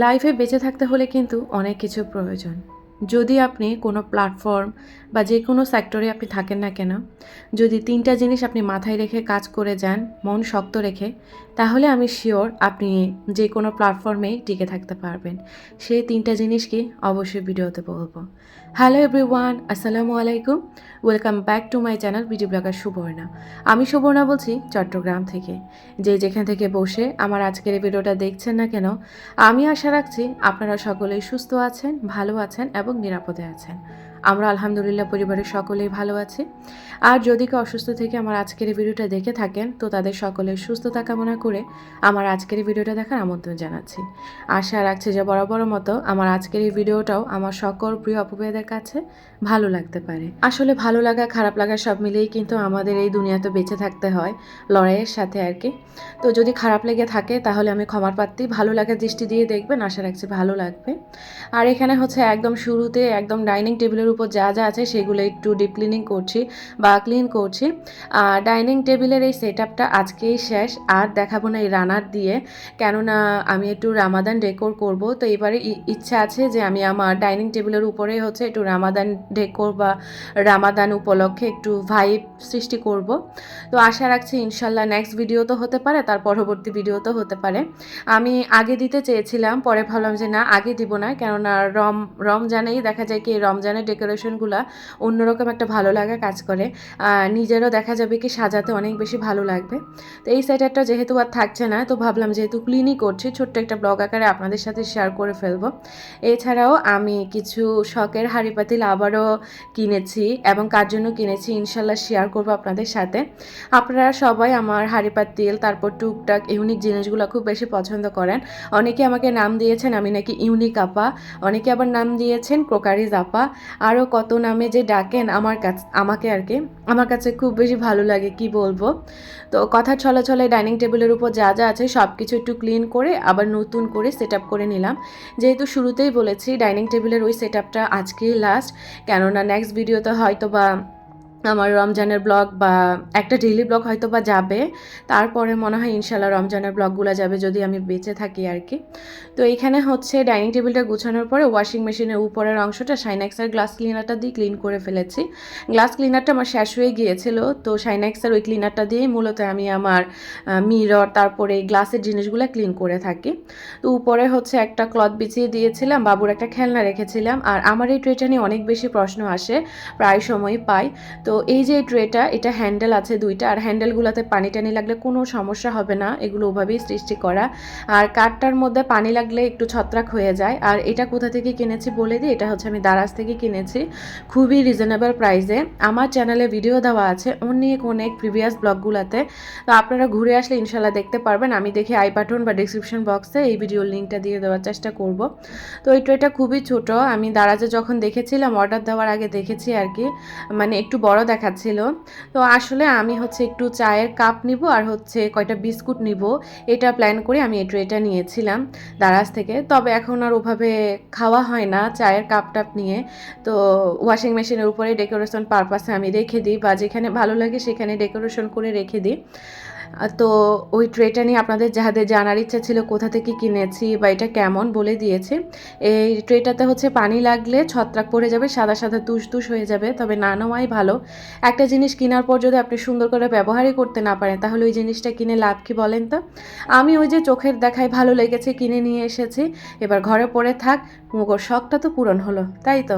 লাইফে বেঁচে থাকতে হলে কিন্তু অনেক কিছু প্রয়োজন। যদি আপনি কোনো প্ল্যাটফর্ম বা যে কোনো সেক্টরে আপনি থাকেন না কেন, যদি তিনটা জিনিস আপনি মাথায় রেখে কাজ করে যান, মন শক্ত রেখে তাহলে আমি শিওর আপনি যে কোনো প্ল্যাটফর্মে টিকে থাকতে পারবেন। সেই তিনটা জিনিস কি অবশ্যই ভিডিওতে বলব। হ্যালো এভরিওয়ান আসসালামু আলাইকুম। Welcome back to my channel video blogger Subarna. আমি সুবর্ণা বলছি চট্টগ্রাম থেকে। যে যেখান থেকে বসে আমার আজকের এই ভিডিওটা দেখছেন না কেন, আমি আশা রাখছি আপনারা সকলেই সুস্থ আছেন, ভালো আছেন এবং নিরাপদে আছেন। আমরা আলহামদুলিল্লাহ পরিবারের সকলেই ভালো আছি। আর যদি কেউ অসুস্থ থেকে আমার আজকের এই ভিডিওটা দেখে থাকেন, তো তাদের সকলের সুস্থতা কামনা করে আমার আজকের এই ভিডিওটা দেখার আমন্ত্রণ জানাচ্ছি। আশা রাখছি যে বরাবর মতো আমার আজকের এই ভিডিওটাও আমার সকল প্রিয় অপবাদের কাছে ভালো লাগতে পারে। আসলে ভালো লাগা, খারাপ লাগা সব মিলিয়েই কিন্তু আমাদের এই দুনিয়াতে বেঁচে থাকতে হয়, লড়াইয়ের সাথে আর কি। তো যদি খারাপ লেগে থাকে, তাহলে আমি ক্ষমার প্রার্থী ভালো লাগার দৃষ্টি দিয়ে দেখবেন, আশা রাখছি ভালো লাগবে। আর এখানে হচ্ছে একদম শুরুতে, একদম ডাইনিং টেবিলের উপর যা যা আছে, সেগুলো একটু ডিপ ক্লিনিং করছি বা ক্লিন করছি। ডাইনিং টেবিলের এই সেট আপটা আজকেই শেষ। আর দেখাবো না এই রানার দিয়ে, কেননা আমি একটু রামাদান ডেকোর করব। তো এবারে ইচ্ছা আছে যে আমি আমার ডাইনিং টেবিলের উপরে হচ্ছে একটু রামাদান ডেকোর বা রামাদান উপলক্ষে একটু ভাইব সৃষ্টি করব। তো আশা রাখছি ইনশাল্লাহ নেক্সট ভিডিও তো হতে পারে, তার পরবর্তী ভিডিও তো হতে পারে। আমি আগে দিতে চেয়েছিলাম, পরে ভাবলাম যে না, আগে দিব না, কেননা রম, রমজানেই দেখা যায় কি রমজানের ডেকোরেশনগুলো অন্যরকম একটা ভালো লাগা কাজ করে। নিজেরও দেখা যাবে কি সাজাতে অনেক বেশি ভালো লাগবে। তো এই সেটারটা যেহেতু আর থাকছে না, তো ভাবলাম যেহেতু ক্লিনই করছি, ছোট্ট একটা ব্লগ আকারে আপনাদের সাথে শেয়ার করে ফেলব। এছাড়াও আমি কিছু শখের হাঁড়ি পাতিল আবারও কিনেছি এবং কার জন্য কিনেছি ইনশাল্লাহ শেয়ার করব আপনাদের সাথে। আপনারা সবাই আমার হাঁড়ি পাতিল তারপর টুকটাক ইউনিক জিনিসগুলো খুব বেশি পছন্দ করেন। অনেকে আমাকে নাম দিয়েছেন, আমি নাকি ইউনিক আপা। অনেকে আবার নাম দিয়েছেন ক্রোকারিজ আপা। আরও কত নামে যে ডাকেন আমার কাছ, আমাকে আর কি। আমার কাছে খুব বেশি ভালো লাগে, কি বলব? তো কথা ছলা ছলে ডাইনিং টেবিলের উপর যা যা আছে সব কিছু একটু ক্লিন করে আবার নতুন করে সেট করে নিলাম। যেহেতু শুরুতেই বলেছি, ডাইনিং টেবিলের ওই সেট আজকেই লাস্ট কেননা নেক্সট ভিডিওতে হয়তো বা আমার রমজানের ব্লগ বা একটা ডেইলি ব্লগ হয়তো বা যাবে। তারপরে মনে হয় ইনশাল্লাহ রমজানের ব্লগগুলো যাবে যদি আমি বেঁচে থাকি আর কি। তো এইখানে হচ্ছে ডাইনিং টেবিলটা গুছানোর পরে ওয়াশিং মেশিনের উপরের অংশটা সাইনাক্সের গ্লাস ক্লিনারটা দিয়ে ক্লিন করে ফেলেছি। গ্লাস ক্লিনারটা আমার শেষ হয়ে গিয়েছিল, তো সাইনাক্সের ওই ক্লিনারটা দিয়েই মূলত আমি আমার মিরর তারপরে এই গ্লাসের জিনিসগুলো ক্লিন করে থাকি। তো উপরে হচ্ছে একটা ক্লথ বিছিয়ে দিয়েছিলাম, বাবুর একটা খেলনা রেখেছিলাম, আর আমার এই ট্রেটা নিয়ে অনেক বেশি প্রশ্ন আসে, প্রায় সময় পাই। তো এই যে ট্রেটা, এটা হ্যান্ডেল আছে দুইটা, আর হ্যান্ডেলগুলোতে পানি টানি লাগলে কোনো সমস্যা হবে না, এগুলো ওভাবেই সৃষ্টি করা। আর কাঠটার মধ্যে পানি লাগলে একটু ছত্রাক হয়ে যায়। আর এটা কোথা থেকে কিনেছি বলে দিই, এটা হচ্ছে আমি দারাজ থেকে কিনেছি, খুবই রিজনেবল প্রাইসে আমার চ্যানেলে ভিডিও দেওয়া আছে অনেক অনেক প্রিভিয়াস ব্লগগুলোতে তো আপনারা ঘুরে আসলে ইনশাল্লাহ দেখতে পারবেন। আমি দেখি আই বাটন বা ডিসক্রিপশন বক্সে এই ভিডিওর লিঙ্কটা দিয়ে দেওয়ার চেষ্টা করব। তো এই ট্রেটা খুবই ছোট, আমি দারাজে যখন দেখেছিলাম অর্ডার দেওয়ার আগে দেখেছি আর কি। মানে একটু বড় দেখাচ্ছিল। তো আসলে আমি হচ্ছে একটু চায়ের কাপ নিব আর হচ্ছে কয়টা বিস্কুট নিব, এটা প্ল্যান করে আমি এই ট্রেটা নিয়েছিলাম দারাজ থেকে। তবে এখন আর ওভাবে খাওয়া হয় না চায়ের কাপ টাপ নিয়ে। তো ওয়াশিং মেশিনের উপরে ডেকোরেশন পারপাসে আমি রেখে দিই বা যেখানে ভালো লাগে সেখানে ডেকোরেশন করে রেখে দিই। তো ওই ট্রেটা নিয়ে আপনাদের যাদের জানার ইচ্ছা ছিল কোথা থেকে কিনেছি বা এটা কেমন বলে দিয়েছে, এই ট্রেটাতে হচ্ছে পানি লাগলে ছত্রাক পড়ে যাবে, সাদা সাদা তুষ তুষ হয়ে যাবে, তবে না নেওয়াই ভালো। একটা জিনিস কেনার পর যদি আপনি সুন্দর করে ব্যবহারই করতে না পারেন, তাহলে ওই জিনিসটা কিনে লাভ কি বলেন তো? আমি ওই যে চোখের দেখায় ভালো লেগেছে, কিনে নিয়ে এসেছি। এবার ঘরে পড়ে থাক মুগর শখটা তো পূরণ হলো, তাই তো?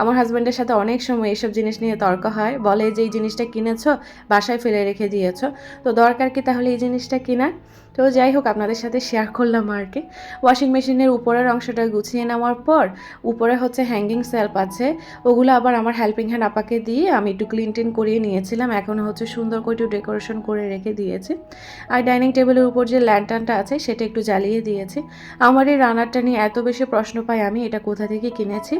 আমার হাজব্যান্ডের সাথে অনেক সময় এইসব জিনিস নিয়ে তর্ক হয়, বলে যে, এই জিনিসটা কিনেছ, বাসায় ফেলে রেখে দিয়েছ, তো দরকার কি তাহলে এই জিনিসটা কেনার? তো যাই হোক, আপনাদের সাথে শেয়ার করলাম আর কি। ওয়াশিং মেশিনের উপরের অংশটা গুছিয়ে নেওয়ার পর, উপরে হচ্ছে হ্যাঙ্গিং সেলফ আছে। ওগুলো আবার আমার হেল্পিং হ্যান্ড আপাকে দিয়ে আমি একটু ক্লিন টিন করিয়ে নিয়েছিলাম। এখন হচ্ছে সুন্দর করে একটু ডেকোরেশন করে রেখে দিয়েছি। আর ডাইনিং টেবিলের উপর যে ল্যান্টার্নটা আছে, সেটা একটু জ্বালিয়ে দিয়েছি। আমার এই রানারটা নিয়ে এত বেশি প্রশ্ন পাই আমি, এটা কোথা থেকে কিনেছি?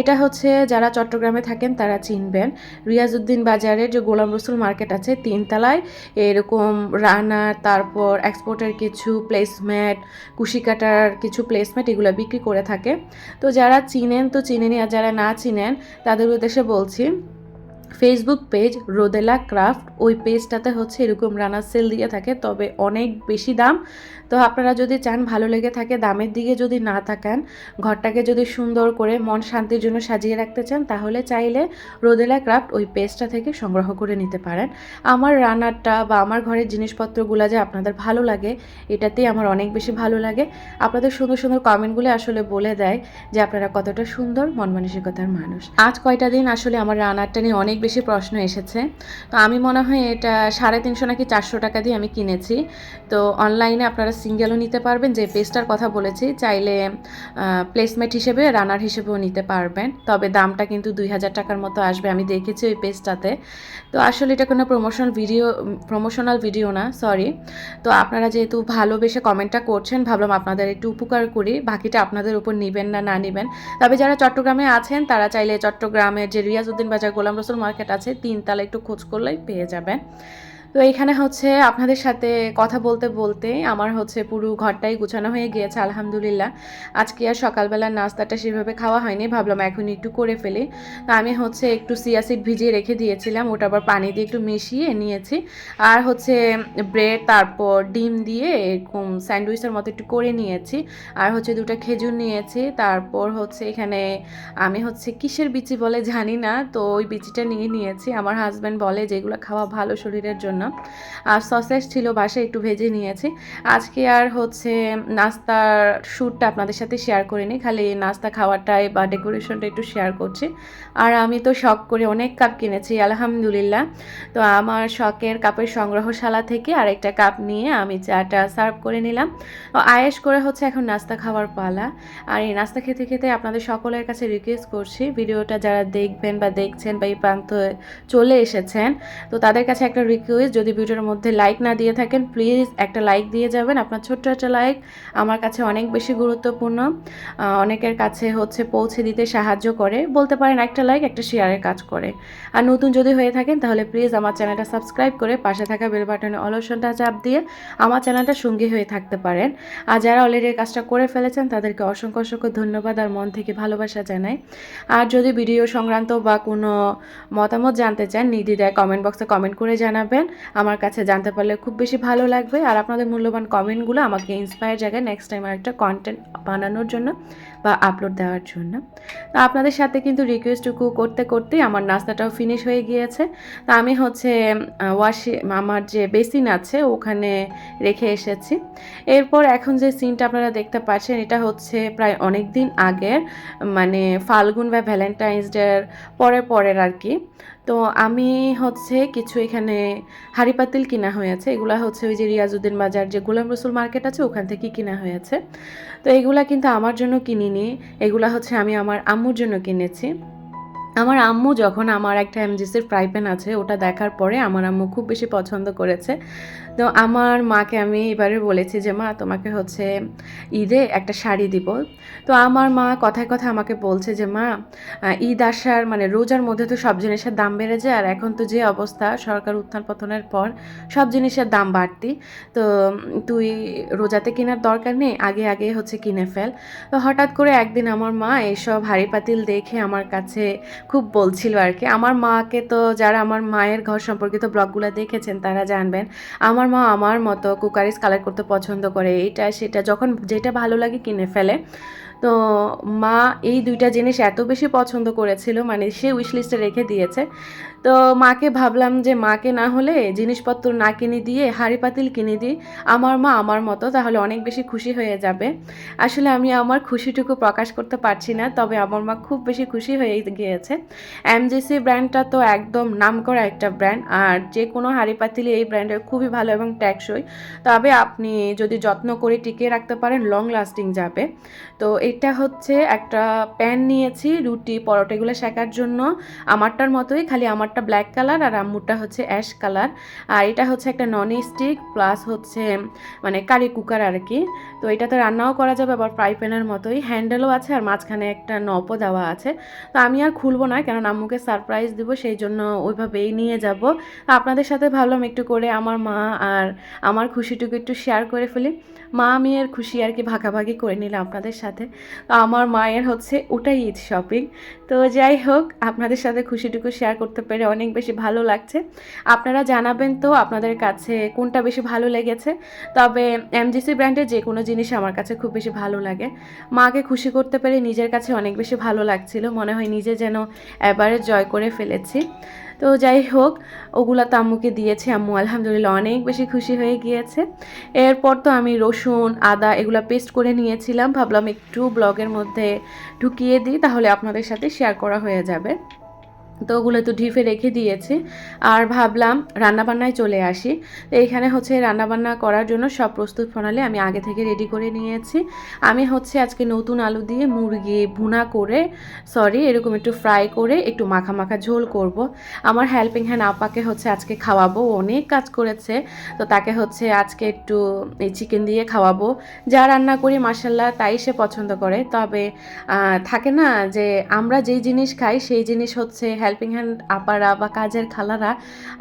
এটা হচ্ছে যারা চট্টগ্রামে থাকেন, তারা চিনবেন। রিয়াজউদ্দিন বাজারের যে গোলাম রসুল মার্কেট আছে, তিনতলায় এরকম রানার তারপর এক্সপোর্টের কিছু প্লেসম্যাট কুশি কাটার কিছু প্লেসম্যাট এগুলো বিক্রি করে থাকে। তো যারা চিনেন, তো চিনেনি আর যারা না চিনেন, তাদের উদ্দেশ্যে বলছি ফেসবুক পেজ রোদেলা ক্রাফট ওই পেজটাতে হচ্ছে এরকম রানার সেল দিয়ে থাকে, তবে অনেক বেশি দাম তো আপনারা যদি চান ভালো লেগে থাকে, দামের দিকে যদি না থাকেন ঘরটাকে যদি সুন্দর করে মন শান্তির জন্য সাজিয়ে রাখতে চান, তাহলে চাইলে রোদেলা ক্রাফট ওই পেজটা থেকে সংগ্রহ করে নিতে পারেন। আমার রান্নারটা বা আমার ঘরের জিনিসপত্রগুলো যে আপনাদের ভালো লাগে, এটাতেই আমার অনেক বেশি ভালো লাগে। আপনাদের সুন্দর সুন্দর কমেন্টগুলো আসলে বলে দেয় যে আপনারা কতটা সুন্দর মন মানসিকতার মানুষ। আজ কয়টা দিন আসলে আমার রান্নারটা নিয়ে অনেক বেশি প্রশ্ন এসেছে। তো আমি মনে হয় এটা সাড়ে তিনশো নাকি চারশো টাকা দিয়ে আমি কিনেছি। তো অনলাইনে আপনারা সিঙ্গেলও নিতে পারবেন, যে পেস্টার কথা বলেছি, চাইলে প্লেসমেন্ট হিসেবে রানার হিসেবেও নিতে পারবেন। তবে দামটা কিন্তু দুই হাজার টাকার মতো আসবে, আমি দেখেছি ওই পেজটাতে তো আসলে এটা কোনো প্রমোশনাল ভিডিও প্রমোশনাল ভিডিও না সরি তো আপনারা যেহেতু ভালোবেসে কমেন্টটা করছেন, ভাবলাম আপনাদের একটু উপকার করি, বাকিটা আপনাদের উপর নেবেন না না নেবেন। তবে যারা চট্টগ্রামে আছেন, তারা চাইলে চট্টগ্রামের যে রিয়াজউদ্দিন বাজার, গোলাম রসুল মার্কেট আছে তিন তিনতলা একটু খোঁজ করলেই পেয়ে যাবেন। তো এখানে হচ্ছে আপনাদের সাথে কথা বলতে বলতে আমার হচ্ছে পুরো ঘরটাই গুছানো হয়ে গিয়েছে, আলহামদুলিল্লাহ। আজকে আর সকালবেলার নাস্তাটা সেভাবে খাওয়া হয়নি, ভাবলাম এখন একটু করে ফেলি। তো আমি হচ্ছে একটু সিয়াসিড ভিজিয়ে রেখে দিয়েছিলাম, ওটা আবার পানি দিয়ে একটু মিশিয়ে নিয়েছি। আর হচ্ছে ব্রেড, তারপর ডিম দিয়ে এরকম স্যান্ডউইচের মতো একটু করে নিয়েছি। আর হচ্ছে দুটো খেজুর নিয়েছি, তারপর হচ্ছে এখানে আমি হচ্ছে কিসের বিচি বলে জানি না, তো ওই বিচিটা নিয়ে নিয়েছি। আমার হাজব্যান্ড বলে যেগুলো খাওয়া ভালো শরীরের জন্য। আর সসেস ছিল, বাসায় একটু ভেজে নিয়েছি। আজকে আর হচ্ছে নাস্তার শ্যুটটা আপনাদের সাথে শেয়ার করিনি, খালি নাস্তা খাওয়াটাই বা ডেকোরেশনটা একটু শেয়ার করছি। আর আমি তো শখ করে অনেক কাপ কিনেছি, আলহামদুলিল্লাহ। তো আমার শখের কাপের সংগ্রহশালা থেকে আরেকটা কাপ নিয়ে আমি চাটা সার্ভ করে নিলাম। আয়েস করে হচ্ছে এখন নাস্তা খাওয়ার পালা। আর এই নাস্তা খেতে খেতে আপনাদের সকলের কাছে রিকোয়েস্ট করছি, ভিডিওটা যারা দেখবেন বা দেখছেন বা এই প্রান্তে চলে এসেছেন, তো তাদের কাছে একটা রিকোয়েস্ট যদি ভিডিওর মধ্যে লাইক না দিয়ে থাকেন প্লিজ একটা লাইক দিয়ে যাবেন। আপনার ছোট্ট একটা লাইক আমার কাছে অনেক বেশি গুরুত্বপূর্ণ। অনেকের কাছে হচ্ছে পৌঁছে দিতে সাহায্য করে। বলতে পারেন একটা লাইক একটা শেয়ারের কাজ করে। আর নতুন যদি হয়ে থাকেন, তাহলে প্লিজ আমার চ্যানেলটা সাবস্ক্রাইব করে পাশে থাকা বেল বাটনে অলসনটা চাপ দিয়ে আমার চ্যানেলটা সঙ্গী হয়ে থাকতে পারেন। আর যারা অলরেডি কাজটা করে ফেলেছেন, তাদেরকে অসংখ্য অসংখ্য ধন্যবাদ আর মন থেকে ভালোবাসা জানাই। আর যদি ভিডিও সংক্রান্ত বা কোনো মতামত জানতে চান নির্দ্বিধায় কমেন্ট বক্সে কমেন্ট করে জানাবেন। আমার কাছে জানতে পারলে খুব বেশি ভালো লাগবে। আর আপনাদের মূল্যবান কমেন্টগুলো আমাকে ইন্সপায়ার জায়গায় নেক্সট টাইম আর একটা কন্টেন্ট বানানোর জন্য। বা আপলোড দেওয়ার জন্য। তো আপনাদের সাথে কিন্তু রিকোয়েস্টটুকু করতে করতেই আমার নাস্তাটাও ফিনিশ হয়ে গিয়েছে। তা আমি হচ্ছে ওয়াশি আমার যে বেসিন আছে, ওখানে রেখে এসেছি। এরপর এখন যে সিনটা আপনারা দেখতে পাচ্ছেন, এটা হচ্ছে প্রায় অনেক দিন আগের মানে ফাল্গুন বা ভ্যালেন্টাইন্স ডের পরে পরের আর কি। তো আমি হচ্ছে কিছু এখানে হাঁড়ি পাতিল কিনা হয়েছে, এগুলা হচ্ছে ওই যে রিয়াজউদ্দিন বাজার যে গোলাম রসুল মার্কেট আছে, ওখান থেকে কিনা হয়েছে। তো এগুলা কিন্তু আমার জন্য কিনিনি এগুলা হচ্ছে আমি আমার আম্মুর জন্য কিনেছি। আমার আম্মু যখন আমার একটা এমজিসির ফ্রাই প্যান আছে, ওটা দেখার পরে আমার আম্মু খুব বেশি পছন্দ করেছে। তো আমার মাকে আমি এবারে বলেছি যে, মা, তোমাকে হচ্ছে ঈদে একটা শাড়ি দিব। তো আমার মা কথায় কথা আমাকে বলছে যে, মা ঈদ আসার মানে রোজার মধ্যে তো সব জিনিসের দাম বেড়ে যায়, আর এখন তো যে অবস্থা, সরকার উত্থান পতনের পর সব জিনিসের দাম বাড়তি। তো তুই রোজাতে কেনার দরকার নেই, আগে আগে হচ্ছে কিনে ফেল। তো হঠাৎ করে একদিন আমার মা এইসব হাড়ি পাতিল দেখে আমার কাছে খুব বলছিল আর কি। আমার মাকে তো যারা আমার মায়ের ঘর সম্পর্কিত ব্লগগুলো দেখেছেন তারা জানবেন, আমার মা আমার মতো কুকারিজ কালার করতে পছন্দ করে। এটা সেটা যখন যেটা ভালো লাগে কিনে ফেলে। তো মা এই দুইটা জিনিস এত বেশি পছন্দ করেছিল মানে সে উইশ লিস্টে রেখে দিয়েছে। তো মাকে ভাবলাম যে মাকে না হলে জিনিসপত্র না কিনে দিয়ে, হাঁড়ি পাতিল কিনে দিই। আমার মা আমার মতো, তাহলে অনেক বেশি খুশি হয়ে যাবে। আসলে আমি আমার খুশিটুকু প্রকাশ করতে পারছি না, তবে আমার মা খুব বেশি খুশি হয়ে গিয়েছে। এমজিসি ব্র্যান্ডটা তো একদম নামকরা একটা ব্র্যান্ড, আর যে কোনো হাঁড়ি পাতিলই এই ব্র্যান্ডের খুবই ভালো এবং ট্যাক্সই তবে আপনি যদি যত্ন করে টিকিয়ে রাখতে পারেন লং লাস্টিং যাবে। তো এটা হচ্ছে একটা প্যান নিয়েছি রুটি পরোটাগুলো শেখার জন্য। আমারটার মতোই, খালি আমারটা ব্ল্যাক কালার আর আম্মুরটা হচ্ছে অ্যাশ কালার আর এটা হচ্ছে একটা নন স্টিক প্লাস হচ্ছে মানে কারি কুকার আর কি। তো এটাতে রান্নাও করা যাবে আবার ফ্রাই প্যানের মতোই। হ্যান্ডেলও আছে আর মাঝখানে একটা নপও দেওয়া আছে। তো আমি আর খুলবো না কারণ আম্মুকে সারপ্রাইজ দিব, সেই জন্য ওইভাবেই নিয়ে যাব। আপনাদের সাথে ভাবলাম একটু করে আমার মা আর আমার খুশিটুকু একটু শেয়ার করে ফেলি। মা মেয়ের খুশি আর কি ভাগাভাগি করে নিলাম আপনাদের সাথে। তো আমার মায়ের হচ্ছে ওটাই ঈদ শপিং। তো যাই হোক, আপনাদের সাথে খুশিটুকু শেয়ার করতে পেরে অনেক বেশি ভালো লাগছে। আপনারা জানাবেন তো আপনাদের কাছে কোনটা বেশি ভালো লেগেছে। তবে এমজিসি ব্র্যান্ডের যে কোনো জিনিস আমার কাছে খুব বেশি ভালো লাগে। মাকে খুশি করতে পেরে নিজের কাছে অনেক বেশি ভালো লাগছিল। মনে হয় নিজে যেন এবারে জয় করে ফেলেছি। তো যাই হোক, ওগুলা তো আম্মুকে দিয়েছে। আম্মু আলহামদুলিল্লাহ অনেক বেশি খুশি হয়ে গিয়েছে। এরপর তো আমি রসুন, আদা এগুলো পেস্ট করে নিয়েছিলাম। ভাবলাম একটু ব্লগের মধ্যে ঢুকিয়ে দিই, তাহলে আপনাদের সাথে শেয়ার করা হয়ে যাবে। তো ওগুলো তো ঢিপে রেখে দিয়েছি। আর ভাবলাম রান্নাবান্নায় চলে আসি। তো এখানে হচ্ছে রান্নাবান্না করার জন্য সব প্রস্তুত প্রণালী আমি আগে থেকে রেডি করে নিয়েছি। আমি হচ্ছে আজকে নতুন আলু দিয়ে মুরগি ভুনা করে সরি এরকম একটু ফ্রাই করে একটু মাখা মাখা ঝোল করব। আমার হেল্পিং হ্যান্ড আপাকে হচ্ছে আজকে খাওয়াবো অনেক কাজ করেছে। তো তাকে হচ্ছে আজকে একটু এই চিকেন দিয়ে খাওয়াবো। যা রান্না করি মাসাল্লাহ তাই সে পছন্দ করে। তবে থাকে না যে আমরা যেই জিনিস খাই সেই জিনিস হচ্ছে হেল্পিং হ্যান্ড আপারা বা কাজের খালারা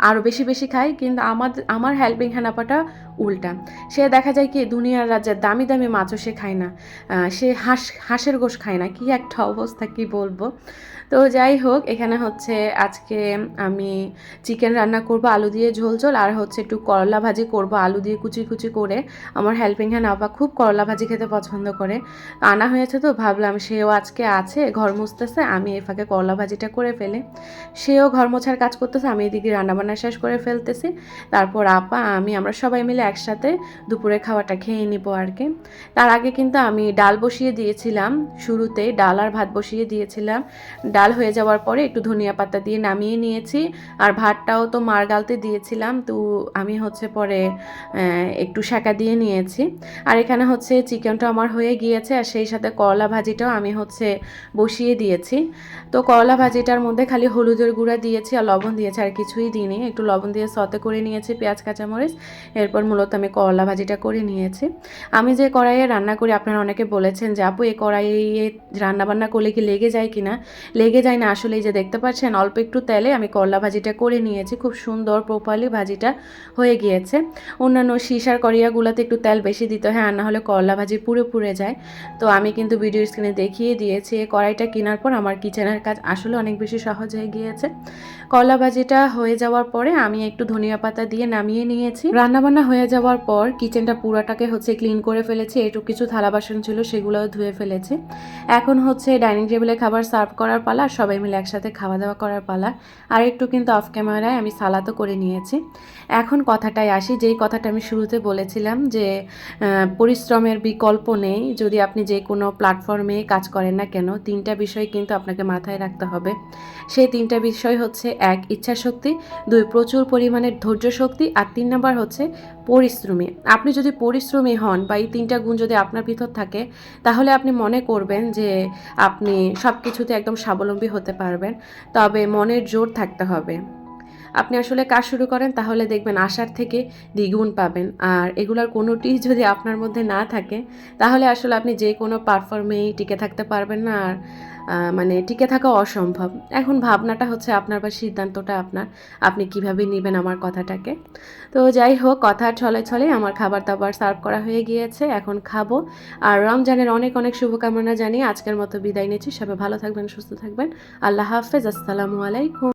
আরও বেশি বেশি খায়। কিন্তু আমাদের আমার হেল্পিং হ্যান্ড আপাটা উল্টা। সে দেখা যায় কি, দুনিয়ার রাজ্যের দামি দামি মাছও সে খায় না। সে হাঁস, হাঁসের গোশ খায় না। কি একটা অবস্থা, কি বলব? তো যাই হোক, এখানে হচ্ছে আজকে আমি চিকেন রান্না করব আলু দিয়ে ঝোল ঝোল, আর হচ্ছে একটু করলা ভাজি করব আলু দিয়ে কুচি কুচি করে। আমার হেল্পিং হ্যান্ড আপা খুব করলা ভাজি খেতে পছন্দ করে। আনা হয়েছে তো, ভাবলাম সেও আজকে আছে, ঘর মুছতেছে, আমি এ ফাঁকে করলা ভাজিটা করে ফেলে। সেও ঘর মোছার কাজ করতেছে, আমি এদিকে রান্নাবান্না শেষ করে ফেলতেছি। তারপর আপা, আমি, আমরা সবাই মিলে একসাথে দুপুরে খাওয়াটা খেয়ে নিব আর কি। তার আগে কিন্তু আমি ডাল বসিয়ে দিয়েছিলাম, শুরুতে ডাল আর ভাত বসিয়ে দিয়েছিলাম। ডাল হয়ে যাওয়ার পরে একটু ধনিয়া পাতা দিয়ে নামিয়ে নিয়েছি, আর ভাতটাও তো মার গালতে দিয়েছিলাম, তো আমি হচ্ছে পরে একটু শাঁকা দিয়ে নিয়েছি। আর এখানে হচ্ছে চিকেনটা আমার হয়ে গিয়েছে, আর সেই সাথে করলা ভাজিটাও আমি হচ্ছে বসিয়ে দিয়েছি। তো করলা ভাজিটার মধ্যে খালি হলুদের গুঁড়া দিয়েছি আর লবণ দিয়েছি, আর কিছুই দিইনি। একটু লবণ দিয়ে সতে করে নিয়েছি পেঁয়াজ, কাঁচামরিচ, এরপর মূলত আমি করলা ভাজিটা করে নিয়েছি। আমি যে কড়াইয়ে রান্না করি, আপনারা অনেকে বলেছেন যে, আপু এই কড়াইয়ে রান্নাবান্না করলে কি লেগে যায় কি না লেগে যায় না আসলে যে দেখতে পাচ্ছেন, অল্প একটু তেলে আমি করলা ভাজিটা করে নিয়েছি। খুব সুন্দর প্রপারলি ভাজিটা হয়ে গিয়েছে। অন্যান্য সিসার কড়িয়াগুলোতে একটু তেল বেশি দিতে হয়, আর না হলে করলা ভাজি পুরো পুড়ে যায়। তো আমি কিন্তু ভিডিও স্ক্রিনে দেখিয়ে দিয়েছি এই কড়াইটা কেনার পর আমার কিচেনের কাজ আসলে অনেক বেশি সহজ হয়ে গিয়েছে। করলা ভাজিটা হয়ে যাওয়ার পরে আমি একটু ধনিয়া পাতা দিয়ে নামিয়ে নিয়েছি। রান্নাবান্না হয়ে যাওয়ার পর কিচেনটা পুরাটাকে হচ্ছে ক্লিন করে ফেলেছে একটু কিছু থালা বাসন ছিল সেগুলোও ধুয়ে ফেলেছে। এখন হচ্ছে ডাইনিং টেবিলে খাবার সার্ভ করার পালা, সবাই মিলে একসাথে খাওয়া দাওয়া করার পালা। আর একটু কিন্তু অফ ক্যামেরায় আমি সালাতও করে নিয়েছি। এখন কথাটাই আসি, যেই কথাটা আমি শুরুতে বলেছিলাম যে পরিশ্রমের বিকল্প নেই, যদি আপনি যে কোনো প্ল্যাটফর্মে কাজ করেন না কেন, তিনটা বিষয় কিন্তু আপনাকে মাথায় রাখতে হবে। সেই তিনটা বিষয় হচ্ছে, এক ইচ্ছা শক্তি দুই, প্রচুর পরিমাণের ধৈর্য শক্তি আর তিন নম্বর হচ্ছে পরিশ্রমী। আপনি যদি পরিশ্রমী হন বা এই তিনটা গুণ যদি আপনার ভিতর থাকে, তাহলে আপনি মনে করবেন যে আপনি সব কিছুতে একদম স্বাবলম্বী হতে পারবেন। তবে মনের জোর থাকতে হবে। আপনি আসলে কাজ শুরু করেন, তাহলে দেখবেন আশার থেকে দ্বিগুণ পাবেন। আর এগুলোর কোনোটি যদি আপনার মধ্যে না থাকে, তাহলে আসলে আপনি যে কোনো প্ল্যাটফর্মেই টিকে থাকতে পারবেন না। আর মানে টিকে থাকা অসম্ভব। এখন ভাবনাটা হচ্ছে আপনার বা সিদ্ধান্তটা আপনার। আপনি কীভাবে নেবেন আমার কথাটাকে? তো যাই হোক, কথা ছলে ছলে আমার খাবার দাবার সার্ভ করা হয়ে গিয়েছে, এখন খাব। আর রমজানের অনেক অনেক শুভকামনা জানিয়ে আজকের মতো বিদায় নিচ্ছি। সবাই ভালো থাকবেন, সুস্থ থাকবেন। আল্লাহ হাফেজ, আসসালামু আলাইকুম।